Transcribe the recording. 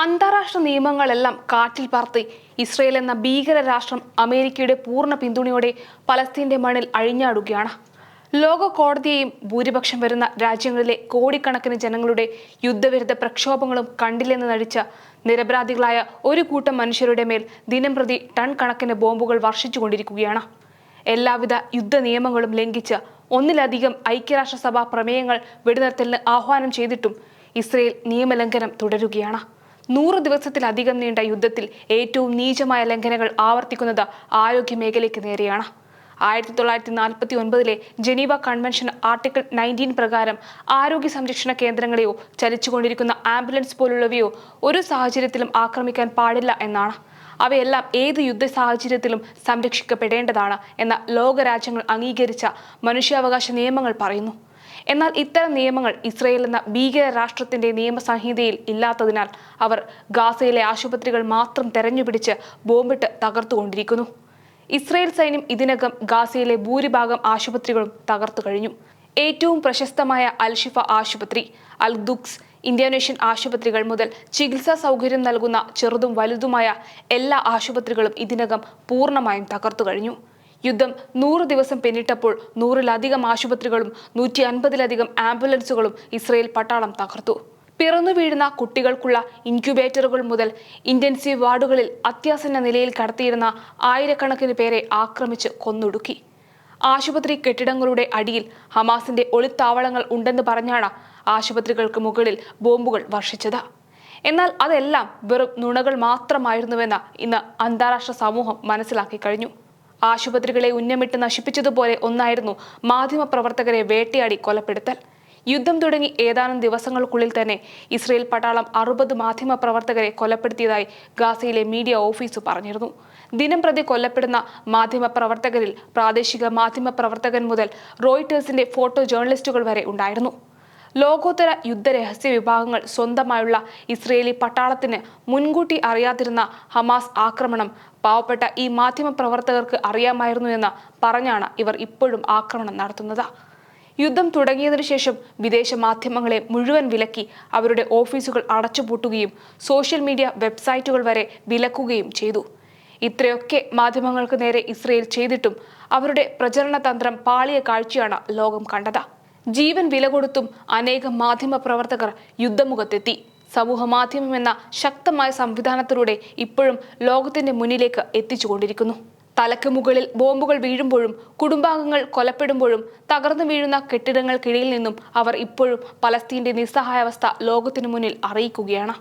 അന്താരാഷ്ട്ര നിയമങ്ങളെല്ലാം കാറ്റിൽ പറത്തി ഇസ്രയേൽ എന്ന ഭീകര രാഷ്ട്രം അമേരിക്കയുടെ പൂർണ പിന്തുണയോടെ പലസ്തീന്റെ മണ്ണിൽ അഴിഞ്ഞാടുകയാണ്. ലോക കോടതിയെയും ഭൂരിപക്ഷം വരുന്ന രാജ്യങ്ങളിലെ കോടിക്കണക്കിന് ജനങ്ങളുടെ യുദ്ധവിരുദ്ധ പ്രക്ഷോഭങ്ങളും കണ്ടില്ലെന്ന് നടിച്ച നിരപരാധികളായ ഒരു കൂട്ടം മനുഷ്യരുടെ മേൽ ദിനംപ്രതി ടൺ കണക്കിന് ബോംബുകൾ വർഷിച്ചുകൊണ്ടിരിക്കുകയാണ്. എല്ലാവിധ യുദ്ധ നിയമങ്ങളും ലംഘിച്ച് ഒന്നിലധികം ഐക്യരാഷ്ട്രസഭാ പ്രമേയങ്ങൾ വെടിനിർത്തലിന് ആഹ്വാനം ചെയ്തിട്ടും ഇസ്രയേൽ നിയമലംഘനം തുടരുകയാണ്. നൂറ് ദിവസത്തിലധികം നീണ്ട യുദ്ധത്തിൽ ഏറ്റവും നീചമായ ലംഘനങ്ങൾ ആവർത്തിക്കുന്നത് ആരോഗ്യ മേഖലയ്ക്ക് നേരെയാണ്. ആയിരത്തി തൊള്ളായിരത്തി നാൽപ്പത്തി ഒൻപതിലെ ജനീവ കൺവെൻഷൻ ആർട്ടിക്കിൾ നയന്റീൻ പ്രകാരം ആരോഗ്യ സംരക്ഷണ കേന്ദ്രങ്ങളെയോ ചലിച്ചുകൊണ്ടിരിക്കുന്ന ആംബുലൻസ് പോലുള്ളവയോ ഒരു സാഹചര്യത്തിലും ആക്രമിക്കാൻ പാടില്ല എന്നാണ്. അവയെല്ലാം ഏത് യുദ്ധ സാഹചര്യത്തിലും സംരക്ഷിക്കപ്പെടേണ്ടതാണ് എന്ന ലോകരാജ്യങ്ങൾ അംഗീകരിച്ച മനുഷ്യാവകാശ നിയമങ്ങൾ പറയുന്നു. എന്നാൽ ഇത്തരം നിയമങ്ങൾ ഇസ്രയേൽ എന്ന ഭീകര രാഷ്ട്രത്തിന്റെ നിയമസംഹിതയിൽ ഇല്ലാത്തതിനാൽ അവർ ഗാസയിലെ ആശുപത്രികൾ മാത്രം തെരഞ്ഞുപിടിച്ച് ബോംബിട്ട് തകർത്തുകൊണ്ടിരിക്കുന്നു. ഇസ്രയേൽ സൈന്യം ഇതിനകം ഗാസയിലെ ഭൂരിഭാഗം ആശുപത്രികളും തകർത്തു കഴിഞ്ഞു. ഏറ്റവും പ്രശസ്തമായ അൽഷിഫ ആശുപത്രി അൽ ദുക്സ് ഇന്ത്യാനേഷ്യൻ ആശുപത്രികൾ മുതൽ ചികിത്സാ സൗകര്യം നൽകുന്ന ചെറുതും വലുതുമായ എല്ലാ ആശുപത്രികളും ഇതിനകം പൂർണമായും തകർത്തു കഴിഞ്ഞു. യുദ്ധം നൂറ് ദിവസം പിന്നിട്ടപ്പോൾ നൂറിലധികം ആശുപത്രികളും നൂറ്റി അൻപതിലധികം ആംബുലൻസുകളും ഇസ്രയേൽ പട്ടാളം തകർത്തു. പിറന്നു വീഴുന്ന കുട്ടികൾക്കുള്ള ഇൻക്യുബേറ്ററുകൾ മുതൽ ഇന്റൻസീവ് വാർഡുകളിൽ അത്യാസന്ന നിലയിൽ കടത്തിയിരുന്ന ആയിരക്കണക്കിന് പേരെ ആക്രമിച്ച് കൊന്നൊടുക്കി. ആശുപത്രി കെട്ടിടങ്ങളുടെ അടിയിൽ ഹമാസിന്റെ ഒളിത്താവളങ്ങൾ ഉണ്ടെന്ന് പറഞ്ഞാണ് ആശുപത്രികൾക്ക് മുകളിൽ ബോംബുകൾ വർഷിച്ചത്. എന്നാൽ അതെല്ലാം വെറും നുണകൾ മാത്രമായിരുന്നുവെന്ന് ഇന്ന് അന്താരാഷ്ട്ര സമൂഹം മനസ്സിലാക്കി കഴിഞ്ഞു. ആശുപത്രികളെ ഉന്നമിട്ട് നശിപ്പിച്ചതുപോലെ ഒന്നായിരുന്നു മാധ്യമപ്രവർത്തകരെ വേട്ടയാടി കൊലപ്പെടുത്തൽ. യുദ്ധം തുടങ്ങി ഏതാനും ദിവസങ്ങൾക്കുള്ളിൽ തന്നെ ഇസ്രയേൽ പട്ടാളം അറുപത് മാധ്യമ പ്രവർത്തകരെ കൊലപ്പെടുത്തിയതായി ഗാസയിലെ മീഡിയ ഓഫീസ് പറഞ്ഞിരുന്നു. ദിനം പ്രതി കൊല്ലപ്പെടുന്ന മാധ്യമപ്രവർത്തകരിൽ പ്രാദേശിക മാധ്യമ പ്രവർത്തകൻ മുതൽ റോയിട്ടേഴ്സിന്റെ ഫോട്ടോ ജേർണലിസ്റ്റുകൾ വരെ ഉണ്ടായിരുന്നു. ലോകോത്തര യുദ്ധരഹസ്യ വിഭാഗങ്ങൾ സ്വന്തമായുള്ള ഇസ്രയേലി പട്ടാളത്തിന് മുൻകൂട്ടി അറിയാതിരുന്ന ഹമാസ് ആക്രമണം പാവപ്പെട്ട ഈ മാധ്യമപ്രവർത്തകർക്ക് അറിയാമായിരുന്നു എന്ന് പറഞ്ഞാണ് ഇവർ ഇപ്പോഴും ആക്രമണം നടത്തുന്നത്. യുദ്ധം തുടങ്ങിയതിനു ശേഷം വിദേശ മാധ്യമങ്ങളെ മുഴുവൻ വിലക്കി അവരുടെ ഓഫീസുകൾ അടച്ചുപൂട്ടുകയും സോഷ്യൽ മീഡിയ വെബ്സൈറ്റുകൾ വരെ വിലക്കുകയും ചെയ്തു. ഇത്രയൊക്കെ മാധ്യമങ്ങൾക്ക് നേരെ ഇസ്രയേൽ ചെയ്തിട്ടും അവരുടെ പ്രചരണ തന്ത്രം പാളിയ കാഴ്ചയാണ് ലോകം കണ്ടത്. ജീവൻ വില കൊടുത്തും അനേകം മാധ്യമ പ്രവർത്തകർ യുദ്ധമുഖത്തെത്തി. സമൂഹ മാധ്യമം എന്ന ശക്തമായ സംവിധാനത്തിലൂടെ ഇപ്പോഴും ലോകത്തിന്റെ മുന്നിലേക്ക് എത്തിച്ചുകൊണ്ടിരിക്കുന്നു. തലക്ക് മുകളിൽ ബോംബുകൾ വീഴുമ്പോഴും കുടുംബാംഗങ്ങൾ കൊലപ്പെടുമ്പോഴും തകർന്നു വീഴുന്ന കെട്ടിടങ്ങൾക്കിടയിൽ നിന്നും അവർ ഇപ്പോഴും പലസ്തീന്റെ നിസ്സഹായാവസ്ഥ ലോകത്തിനു മുന്നിൽ അറിയിക്കുകയാണ്.